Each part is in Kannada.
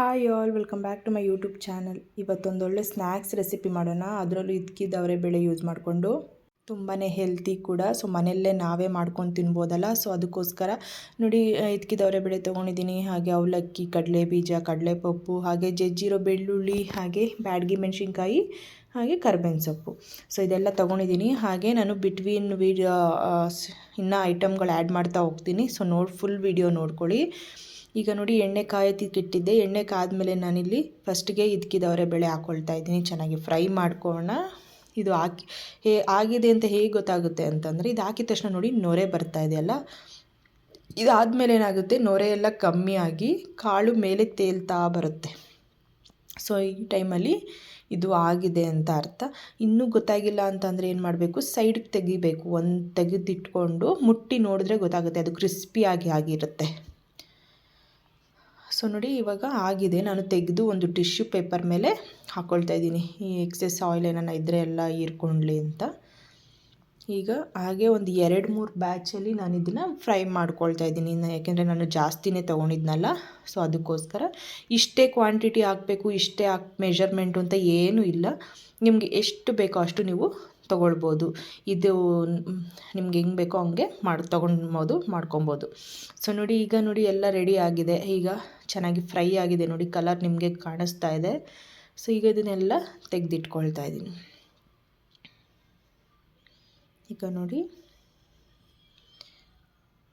Hi all welcome back to my YouTube channel ಇವತ್ತೊಂದು ಒಳ್ಳೆ ಸ್ನ್ಯಾಕ್ಸ್ ರೆಸಿಪಿ ಮಾಡೋಣ. ಅದರಲ್ಲೂ ಇದ್ಕಿದ್ದವರೆ ಬೆಳೆ ಯೂಸ್ ಮಾಡಿಕೊಂಡು. ತುಂಬಾ ಹೆಲ್ತಿ ಕೂಡ. ಸೊ ಮನೆಯಲ್ಲೇ ನಾವೇ ಮಾಡ್ಕೊಂಡು ತಿನ್ಬೋದಲ್ಲ. ಸೊ ಅದಕ್ಕೋಸ್ಕರ ನೋಡಿ ಇದ್ಕಿದ್ದವರೆ ಬೆಳೆ ತೊಗೊಂಡಿದ್ದೀನಿ. ಹಾಗೆ ಅವಲಕ್ಕಿ ಕಡಲೆ ಬೀಜ ಕಡಲೆಪಪ್ಪು, ಹಾಗೆ ಜಜ್ಜಿರೋ ಬೆಳ್ಳುಳ್ಳಿ, ಹಾಗೆ ಬ್ಯಾಡ್ಗಿ ಮೆಣಸಿನ್ಕಾಯಿ, ಹಾಗೆ ಕರ್ಬೇವಿನ ಸೊಪ್ಪು. ಸೊ ಇದೆಲ್ಲ ತೊಗೊಂಡಿದ್ದೀನಿ. ಹಾಗೆ ನಾನು ಬಿಟ್ವೀನ್ ವಿಡಿಯೋ ಇನ್ನೂ ಐಟಮ್ಗಳು ಆ್ಯಡ್ ಮಾಡ್ತಾ ಹೋಗ್ತೀನಿ. ಸೊ ನೋಡಿ ಫುಲ್ ವೀಡಿಯೋ ನೋಡ್ಕೊಳ್ಳಿ. ಈಗ ನೋಡಿ ಎಣ್ಣೆ ಕಾಯತಿಕ್ಕಿಟ್ಟಿದ್ದೆ ಎಣ್ಣೆ ಕಾದ್ಮೇಲೆ ನಾನಿಲ್ಲಿ ಫಸ್ಟಿಗೆ ಇದಕ್ಕಿದವರೆ ಬೆಳೆ ಹಾಕ್ಕೊಳ್ತಾ ಇದ್ದೀನಿ. ಚೆನ್ನಾಗಿ ಫ್ರೈ ಮಾಡ್ಕೋಣ ಇದು ಹಾಕಿ, ಹೇ, ಆಗಿದೆ ಅಂತ ಹೇಗೆ ಗೊತ್ತಾಗುತ್ತೆ ಅಂತಂದರೆ ಇದು ಹಾಕಿದ ತಕ್ಷಣ ನೋಡಿ ನೊರೆ ಬರ್ತಾ ಇದೆಯಲ್ಲ ಇದಾದಮೇಲೆ ಏನಾಗುತ್ತೆ? ನೊರೆ ಎಲ್ಲ ಕಮ್ಮಿಯಾಗಿ ಕಾಳು ಮೇಲೆ ತೇಲ್ತಾ ಬರುತ್ತೆ. ಸೊ ಈ ಟೈಮಲ್ಲಿ ಇದು ಆಗಿದೆ ಅಂತ ಅರ್ಥ. ಇನ್ನೂ ಗೊತ್ತಾಗಿಲ್ಲ ಅಂತಂದರೆ ಏನು ಮಾಡಬೇಕು? ಸೈಡ್ಗೆ ತೆಗಿಬೇಕು. ಒಂದು ತೆಗೆದಿಟ್ಕೊಂಡು ಮುಟ್ಟಿ ನೋಡಿದ್ರೆ ಗೊತ್ತಾಗುತ್ತೆ ಅದು ಕ್ರಿಸ್ಪಿಯಾಗಿ ಆಗಿರುತ್ತೆ. ಸೊ ನೋಡಿ, ಇವಾಗ ಆಗಿದೆ. ನಾನು ತೆಗೆದು ಒಂದು ಟಿಶ್ಯೂ ಪೇಪರ್ ಮೇಲೆ ಹಾಕ್ಕೊಳ್ತಾ ಇದ್ದೀನಿ. ಈ ಎಕ್ಸೆಸ್ ಆಯಿಲ್ ಏನಾನ ಇದ್ದರೆ ಎಲ್ಲ ಹೀರ್ಕೊಳ್ಳಿ ಅಂತ. ಈಗ ಹಾಗೆ ಒಂದು ಎರಡು ಮೂರು ಬ್ಯಾಚಲ್ಲಿ ನಾನು ಇದನ್ನು ಫ್ರೈ ಮಾಡ್ಕೊಳ್ತಾ ಇದ್ದೀನಿ. ಯಾಕೆಂದರೆ ನಾನು ಜಾಸ್ತಿನೇ ತೊಗೊಂಡಿದ್ನಲ್ಲ ಸೊ ಅದಕ್ಕೋಸ್ಕರ ಇಷ್ಟೇ ಕ್ವಾಂಟಿಟಿ ಹಾಕಬೇಕು, ಇಷ್ಟೇ ಹಾಕ್ ಮೆಷರ್ಮೆಂಟು ಅಂತ ಏನೂ ಇಲ್ಲ. ನಿಮಗೆ ಎಷ್ಟು ಬೇಕೋ ಅಷ್ಟು ನೀವು ತೊಗೊಳ್ಬೋದು. ಇದು ನಿಮ್ಗೆ ಹೆಂಗೆ ಬೇಕೋ ಹಂಗೆ ಮಾಡಿ, ತೊಗೊಂಬೋದು ಮಾಡ್ಕೊಬೋದು ಸೊ ನೋಡಿ, ಈಗ ನೋಡಿ ಎಲ್ಲ ರೆಡಿ ಆಗಿದೆ. ಈಗ ಚೆನ್ನಾಗಿ ಫ್ರೈ ಆಗಿದೆ ನೋಡಿ ಕಲರ್ ನಿಮಗೆ ಕಾಣಿಸ್ತಾ ಇದೆ. ಸೊ ಈಗ ಇದನ್ನೆಲ್ಲ ತೆಗೆದಿಟ್ಕೊಳ್ತಾ ಇದ್ದೀನಿ. ಈಗ ನೋಡಿ.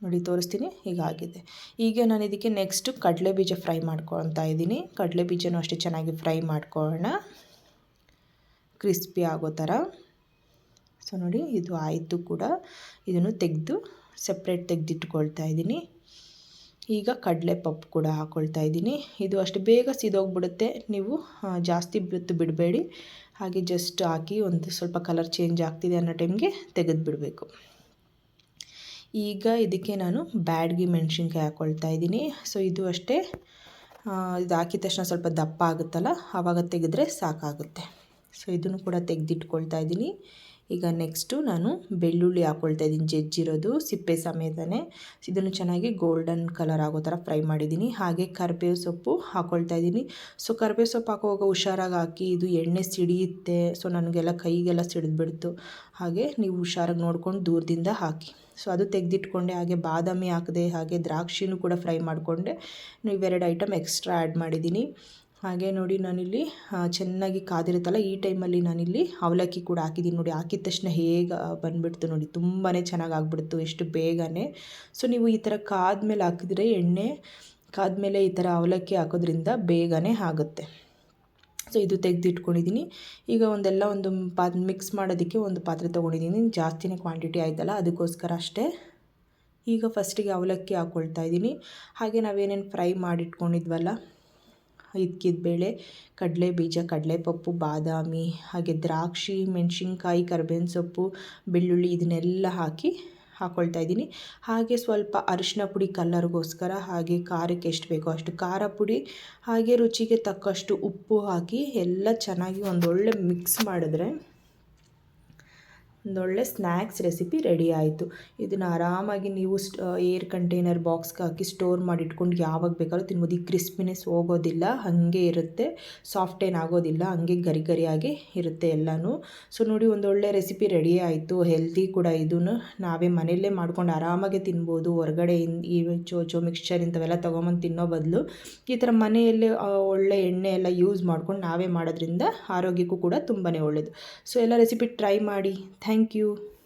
ನೋಡಿ, ತೋರಿಸ್ತೀನಿ. ಈಗ ಆಗಿದೆ. ಈಗ ನಾನು ಇದಕ್ಕೆ ನೆಕ್ಸ್ಟು ಕಡಲೆ ಬೀಜ ಫ್ರೈ ಮಾಡ್ಕೊಳ್ತಾ ಇದ್ದೀನಿ. ಕಡಲೆ ಬೀಜನೂ ಅಷ್ಟೇ ಚೆನ್ನಾಗಿ ಫ್ರೈ ಮಾಡ್ಕೊಳ್ಳೋಣ. ಕ್ರಿಸ್ಪಿ ಆಗೋ ಥರ. ಸೊ ನೋಡಿ, ಇದು ಆಯಿತು ಕೂಡ. ಇದನ್ನು ತೆಗೆದು ಸಪ್ರೇಟ್ ತೆಗೆದಿಟ್ಕೊಳ್ತಾ ಇದ್ದೀನಿ. ಈಗ ಕಡಲೆ ಪಪ್ಪು ಕೂಡ ಹಾಕ್ಕೊಳ್ತಾ ಇದ್ದೀನಿ. ಇದು ಅಷ್ಟು ಬೇಗ ಸಿದೋಗ್ಬಿಡುತ್ತೆ. ನೀವು ಜಾಸ್ತಿ ಬಿತ್ತು ಬಿಡಬೇಡಿ. ಹಾಗೆ ಜಸ್ಟ್ ಹಾಕಿ ಒಂದು ಸ್ವಲ್ಪ ಕಲರ್ ಚೇಂಜ್ ಆಗ್ತಿದೆ ಅನ್ನೋ ಟೈಮ್ಗೆ ತೆಗೆದುಬಿಡಬೇಕು ಈಗ ಇದಕ್ಕೆ ನಾನು ಬ್ಯಾಡ್ಗಿ ಮೆಣಸಿನ್ಕಾಯಿ ಹಾಕ್ಕೊಳ್ತಾ ಇದ್ದೀನಿ. ಸೊ ಇದು ಅಷ್ಟೇ. ಇದು ಹಾಕಿದ ತಕ್ಷಣ ಸ್ವಲ್ಪ ದಪ್ಪ ಆಗುತ್ತಲ್ಲ ಆವಾಗ ತೆಗೆದ್ರೆ ಸಾಕಾಗುತ್ತೆ. ಸೊ ಇದನ್ನು ಕೂಡ ತೆಗೆದಿಟ್ಕೊಳ್ತಾ ಇದ್ದೀನಿ. ಈಗ ನೆಕ್ಸ್ಟು ನಾನು ಬೆಳ್ಳುಳ್ಳಿ ಹಾಕ್ಕೊಳ್ತಾ ಇದ್ದೀನಿ. ಜಜ್ಜಿರೋದು ಸಿಪ್ಪೆ ಸಮೇತನೇ. ಇದನ್ನು ಚೆನ್ನಾಗಿ ಗೋಲ್ಡನ್ ಕಲರ್ ಆಗೋ ಥರ ಫ್ರೈ ಮಾಡಿದ್ದೀನಿ. ಹಾಗೆ ಕರಿಬೇವು ಸೊಪ್ಪು ಹಾಕ್ಕೊಳ್ತಾ ಇದ್ದೀನಿ. ಸೊ ಕರಿಬೇವು ಸೊಪ್ಪು ಹಾಕುವಾಗ ಹುಷಾರಾಗಿ ಹಾಕಿ ಇದು ಎಣ್ಣೆ ಸಿಡಿಯುತ್ತೆ. ಸೊ ನನಗೆಲ್ಲ ಕೈಗೆಲ್ಲ ಸಿಡಿದ್ಬಿಡ್ತು. ಹಾಗೆ ನೀವು ಹುಷಾರಾಗಿ ನೋಡ್ಕೊಂಡು ದೂರದಿಂದ ಹಾಕಿ. ಸೊ ಅದು ತೆಗೆದಿಟ್ಕೊಂಡೆ. ಹಾಗೆ ಬಾದಾಮಿ ಹಾಕಿದೆ, ಹಾಗೆ ದ್ರಾಕ್ಷಿನೂ ಕೂಡ ಫ್ರೈ ಮಾಡಿಕೊಂಡೆ. ಇವೆರಡು ಐಟಮ್ ಎಕ್ಸ್ಟ್ರಾ ಆ್ಯಡ್ ಮಾಡಿದ್ದೀನಿ. ಹಾಗೆ ನೋಡಿ ನಾನಿಲ್ಲಿ ಚೆನ್ನಾಗಿ ಕಾದಿರುತ್ತಲ್ಲ, ಈ ಟೈಮಲ್ಲಿ ನಾನಿಲ್ಲಿ ಅವಲಕ್ಕಿ ಕೂಡ ಹಾಕಿದ್ದೀನಿ ನೋಡಿ. ಹಾಕಿದ ತಕ್ಷಣ ಹೇಗೆ ಬಂದುಬಿಡ್ತು ನೋಡಿ. ತುಂಬಾ ಚೆನ್ನಾಗಿ ಆಗ್ಬಿಡ್ತು, ಎಷ್ಟು ಬೇಗನೆ. ಸೊ, ನೀವು ಈ ಥರ ಕಾದ್ಮೇಲೆ ಹಾಕಿದ್ರೆ ಎಣ್ಣೆ, ಕಾದ್ಮೇಲೆ ಈ ಥರ ಅವಲಕ್ಕಿ ಹಾಕೋದ್ರಿಂದ ಬೇಗನೆ ಆಗುತ್ತೆ. ಸೊ, ಇದು ತೆಗೆದಿಟ್ಕೊಂಡಿದ್ದೀನಿ. ಈಗ ಒಂದೆಲ್ಲ ಒಂದು ಪಾ ಮಿಕ್ಸ್ ಮಾಡೋದಕ್ಕೆ ಒಂದು ಪಾತ್ರೆ ತೊಗೊಂಡಿದ್ದೀನಿ. ಜಾಸ್ತಿನೇ ಕ್ವಾಂಟಿಟಿ ಆಯ್ತಲ್ಲ, ಅದಕ್ಕೋಸ್ಕರ ಅಷ್ಟೇ. ಈಗ ಫಸ್ಟಿಗೆ ಅವಲಕ್ಕಿ ಹಾಕ್ಕೊಳ್ತಾ ಇದ್ದೀನಿ. ಹಾಗೆ ನಾವೇನೇನು ಫ್ರೈ ಮಾಡಿಟ್ಕೊಂಡಿದ್ವಲ್ಲ ಇದ್ಕಿದ ಬೇಳೆ, ಕಡಲೆ ಬೀಜ, ಕಡಲೆಪಪ್ಪು, ಬಾದಾಮಿ, ಹಾಗೆ ದ್ರಾಕ್ಷಿ, ಮೆಣಸಿನ್ಕಾಯಿ, ಕರ್ಬೇವಿನ ಸೊಪ್ಪು, ಬೆಳ್ಳುಳ್ಳಿ ಇದನ್ನೆಲ್ಲ ಹಾಕಿ ಹಾಕ್ಕೊಳ್ತಾ ಇದ್ದೀನಿ. ಹಾಗೆ ಸ್ವಲ್ಪ ಅರಿಶಿನ ಪುಡಿ ಕಲ್ಲರ್ಗೋಸ್ಕರ ಹಾಗೆ ಖಾರಕ್ಕೆ ಎಷ್ಟು ಬೇಕೋ ಅಷ್ಟು ಖಾರ ಪುಡಿ, ಹಾಗೆ ರುಚಿಗೆ ತಕ್ಕಷ್ಟು ಉಪ್ಪು ಹಾಕಿ ಎಲ್ಲ ಚೆನ್ನಾಗಿ ಒಂದೊಳ್ಳೆ ಮಿಕ್ಸ್ ಮಾಡಿದ್ರೆ ಒಂದೊಳ್ಳೆ ಸ್ನ್ಯಾಕ್ಸ್ ರೆಸಿಪಿ ರೆಡಿ ಆಯಿತು. ಇದನ್ನು ಆರಾಮಾಗಿ ನೀವು ಏರ್ ಕಂಟೈನರ್ ಬಾಕ್ಸ್ಗೆ ಹಾಕಿ ಸ್ಟೋರ್ ಮಾಡಿ ಇಟ್ಕೊಂಡು ಯಾವಾಗ ಬೇಕಾದ್ರೂ ತಿನ್ಬೋದು. ಈ ಕ್ರಿಸ್ಪಿನೆಸ್ ಹೋಗೋದಿಲ್ಲ, ಹಾಗೆ ಇರುತ್ತೆ. ಸಾಫ್ಟ್ ಏನು ಆಗೋದಿಲ್ಲ, ಹಂಗೆ ಗರಿ ಗರಿಯಾಗಿ ಇರುತ್ತೆ ಎಲ್ಲನೂ. ಸೊ ನೋಡಿ ಒಂದೊಳ್ಳೆ ರೆಸಿಪಿ ರೆಡಿ ಆಯಿತು. ಹೆಲ್ತಿ ಕೂಡ ಇದನ್ನು ನಾವೇ ಮನೆಯಲ್ಲೇ ಮಾಡ್ಕೊಂಡು ಆರಾಮಾಗಿ ತಿನ್ಬೋದು. ಹೊರಗಡೆ ಈ ಚೋ ಮಿಕ್ಸ್ಚರ್ ಇಂಥವೆಲ್ಲ ತೊಗೊಂಬಂದು ತಿನ್ನೋ ಬದಲು. ಈ ಥರ ಮನೆಯಲ್ಲೇ ಒಳ್ಳೆ ಎಣ್ಣೆ ಎಲ್ಲ ಯೂಸ್ ಮಾಡ್ಕೊಂಡು ನಾವೇ ಮಾಡೋದ್ರಿಂದ ಆರೋಗ್ಯಕ್ಕೂ ಕೂಡ ತುಂಬಾ ಒಳ್ಳೆಯದು ಸೊ ಎಲ್ಲ ರೆಸಿಪಿ ಟ್ರೈ ಮಾಡಿ. Thank Thank you.